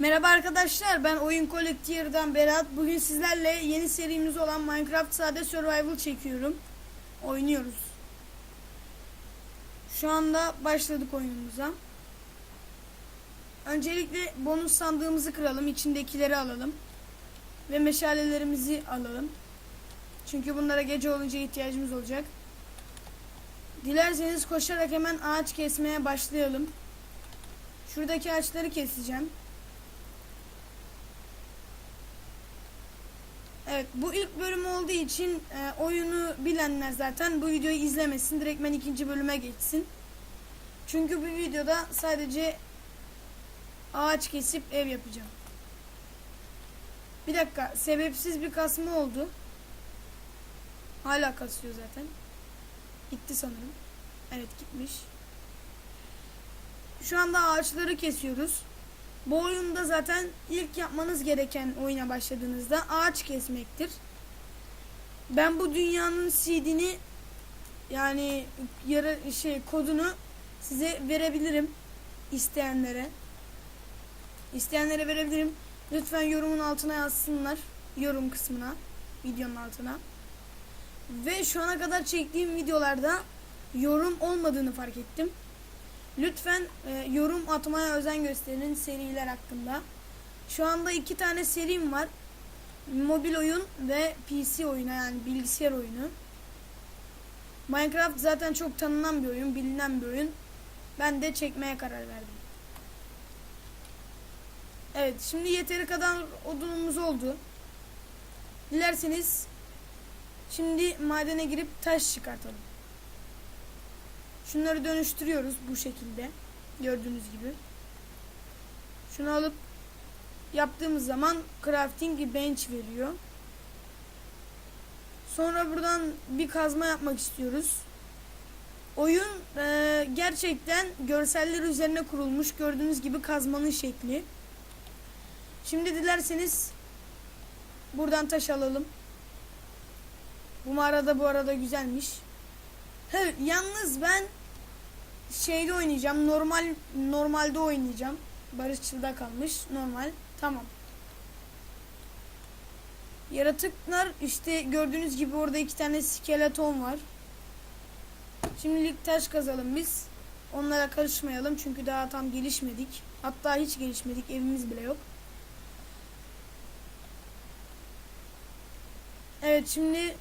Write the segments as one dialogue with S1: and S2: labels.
S1: Merhaba arkadaşlar ben Oyun Collectier'dan Berat. Bugün sizlerle yeni serimiz olan Minecraft Sade Survival çekiyorum. Oynuyoruz. Şu anda başladık oyunumuza. Öncelikle bonus sandığımızı kıralım. içindekileri alalım. Ve meşalelerimizi alalım. Çünkü bunlara gece olunca ihtiyacımız olacak. Dilerseniz koşarak hemen ağaç kesmeye başlayalım. Şuradaki ağaçları keseceğim. Evet bu ilk bölüm olduğu için e, oyunu bilenler zaten bu videoyu izlemesin. Direktmen ikinci bölüme geçsin. Çünkü bu videoda sadece ağaç kesip ev yapacağım. Bir dakika sebepsiz bir kasma oldu. Hala kasıyor zaten. Gitti sanırım. Evet gitmiş. Şu anda ağaçları kesiyoruz. Bu oyunda zaten ilk yapmanız gereken oyuna başladığınızda ağaç kesmektir. Ben bu dünyanın seedini yani yarı şey kodunu size verebilirim isteyenlere. İsteyenlere verebilirim. Lütfen yorumun altına yazsınlar. Yorum kısmına, videonun altına. Ve şu ana kadar çektiğim videolarda yorum olmadığını fark ettim. Lütfen e, yorum atmaya özen gösterin seriler hakkında. Şu anda iki tane serim var. Mobil oyun ve PC oyunu yani bilgisayar oyunu. Minecraft zaten çok tanınan bir oyun, bilinen bir oyun. Ben de çekmeye karar verdim. Evet, şimdi yeteri kadar odunumuz oldu. Dilerseniz şimdi madene girip taş çıkartalım. Şunları dönüştürüyoruz bu şekilde. Gördüğünüz gibi. Şunu alıp yaptığımız zaman crafting bench veriyor. Sonra buradan bir kazma yapmak istiyoruz. Oyun e, gerçekten görseller üzerine kurulmuş. Gördüğünüz gibi kazmanın şekli. Şimdi dilerseniz buradan taş alalım. Bu mağarada bu arada güzelmiş. He, yalnız ben şeyde oynayacağım. Normal normalde oynayacağım. Barışçıl'da kalmış. Normal. Tamam. Yaratıklar işte gördüğünüz gibi orada iki tane skeleton var. Şimdilik taş kazalım biz. Onlara karışmayalım çünkü daha tam gelişmedik. Hatta hiç gelişmedik. Evimiz bile yok. Evet şimdi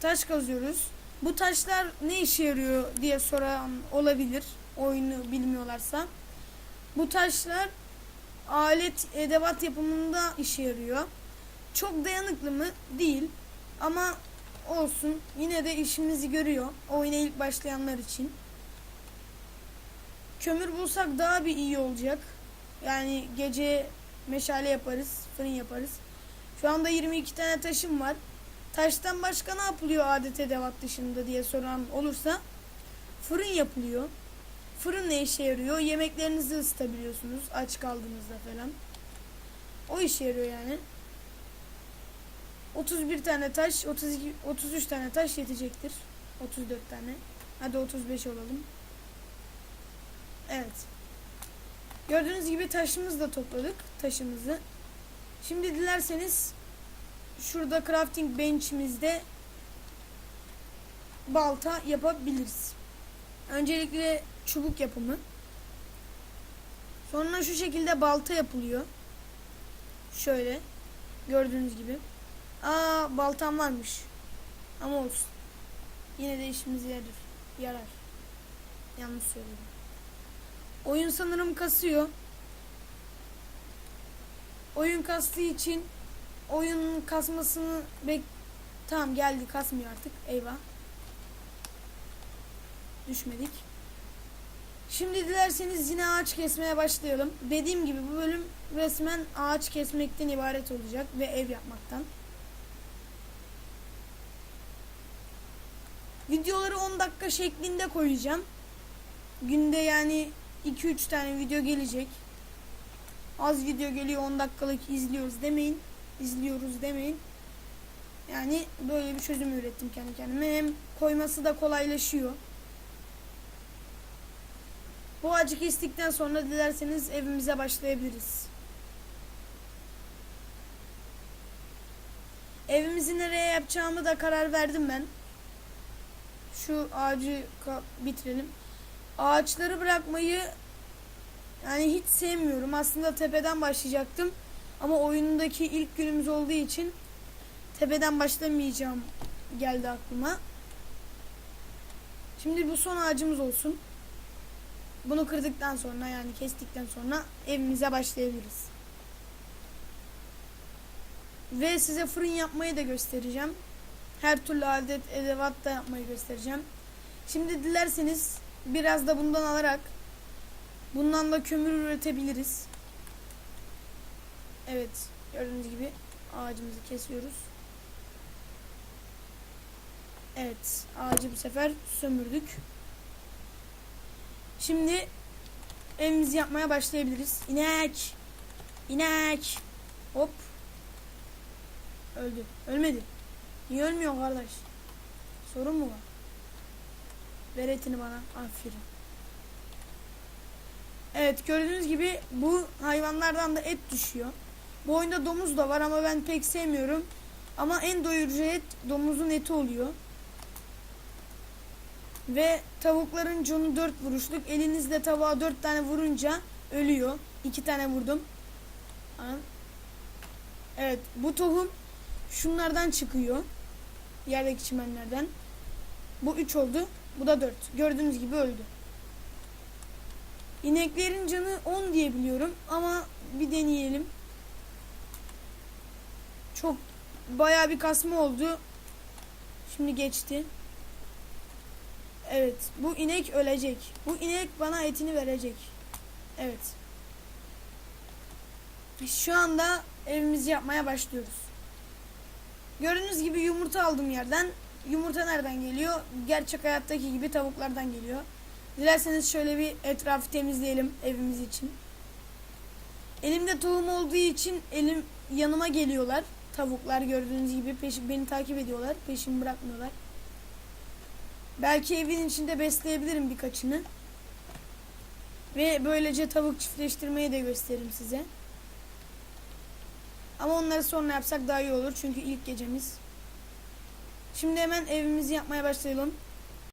S1: taş kazıyoruz. Bu taşlar ne işe yarıyor diye soran olabilir. Oyunu bilmiyorlarsa. Bu taşlar alet edevat yapımında işe yarıyor. Çok dayanıklı mı? Değil. Ama olsun. Yine de işimizi görüyor. Oyuna ilk başlayanlar için. Kömür bulsak daha bir iyi olacak. Yani gece meşale yaparız, fırın yaparız. Şu anda 22 tane taşım var. Taştan başka ne yapılıyor adet edevat dışında diye soran olursa fırın yapılıyor. Fırın ne işe yarıyor? Yemeklerinizi ısıtabiliyorsunuz aç kaldığınızda falan. O işe yarıyor yani. 31 tane taş, 32 33 tane taş yetecektir. 34 tane. Hadi 35 olalım. Evet. Gördüğünüz gibi taşımızı da topladık. Taşımızı. Şimdi dilerseniz şurada crafting bench'imizde balta yapabiliriz. Öncelikle çubuk yapımı. Sonra şu şekilde balta yapılıyor. Şöyle. Gördüğünüz gibi. Aa baltam varmış. Ama olsun. Yine de işimize yarar. Yarar. Yanlış söyledim. Oyun sanırım kasıyor. Oyun kastığı için oyunun kasmasını bek tamam geldi kasmıyor artık. Eyvah. Düşmedik. Şimdi dilerseniz yine ağaç kesmeye başlayalım. Dediğim gibi bu bölüm resmen ağaç kesmekten ibaret olacak ve ev yapmaktan. Videoları 10 dakika şeklinde koyacağım. Günde yani 2-3 tane video gelecek. Az video geliyor 10 dakikalık izliyoruz demeyin izliyoruz demeyin. Yani böyle bir çözüm ürettim kendi kendime. Hem koyması da kolaylaşıyor. Bu acı kestikten sonra dilerseniz evimize başlayabiliriz. Evimizi nereye yapacağımı da karar verdim ben. Şu ağacı bitirelim. Ağaçları bırakmayı yani hiç sevmiyorum. Aslında tepeden başlayacaktım. Ama oyundaki ilk günümüz olduğu için tepeden başlamayacağım geldi aklıma. Şimdi bu son ağacımız olsun. Bunu kırdıktan sonra yani kestikten sonra evimize başlayabiliriz. Ve size fırın yapmayı da göstereceğim. Her türlü adet edevat da yapmayı göstereceğim. Şimdi dilerseniz biraz da bundan alarak bundan da kömür üretebiliriz. Evet gördüğünüz gibi ağacımızı kesiyoruz. Evet ağacı bu sefer sömürdük. Şimdi evimizi yapmaya başlayabiliriz. İnek. İnek. Hop. Öldü. Ölmedi. Niye ölmüyor kardeş? Sorun mu var? Ver etini bana. Aferin. Evet gördüğünüz gibi bu hayvanlardan da et düşüyor. Bu oyunda domuz da var ama ben pek sevmiyorum. Ama en doyurucu et domuzun eti oluyor. Ve tavukların conu 4 vuruşluk. Elinizle tavuğa 4 tane vurunca ölüyor. 2 tane vurdum. Evet bu tohum şunlardan çıkıyor. Yerdeki çimenlerden. Bu 3 oldu. Bu da 4. Gördüğünüz gibi öldü. İneklerin canı 10 diye biliyorum ama bir deneyelim. Çok bayağı bir kasma oldu. Şimdi geçti. Evet, bu inek ölecek. Bu inek bana etini verecek. Evet. Şu anda evimizi yapmaya başlıyoruz. Gördüğünüz gibi yumurta aldım yerden. Yumurta nereden geliyor? Gerçek hayattaki gibi tavuklardan geliyor. Dilerseniz şöyle bir etrafı temizleyelim evimiz için. Elimde tohum olduğu için elim yanıma geliyorlar. Tavuklar gördüğünüz gibi peşi, beni takip ediyorlar. Peşimi bırakmıyorlar. Belki evin içinde besleyebilirim birkaçını. Ve böylece tavuk çiftleştirmeyi de gösteririm size. Ama onları sonra yapsak daha iyi olur çünkü ilk gecemiz. Şimdi hemen evimizi yapmaya başlayalım.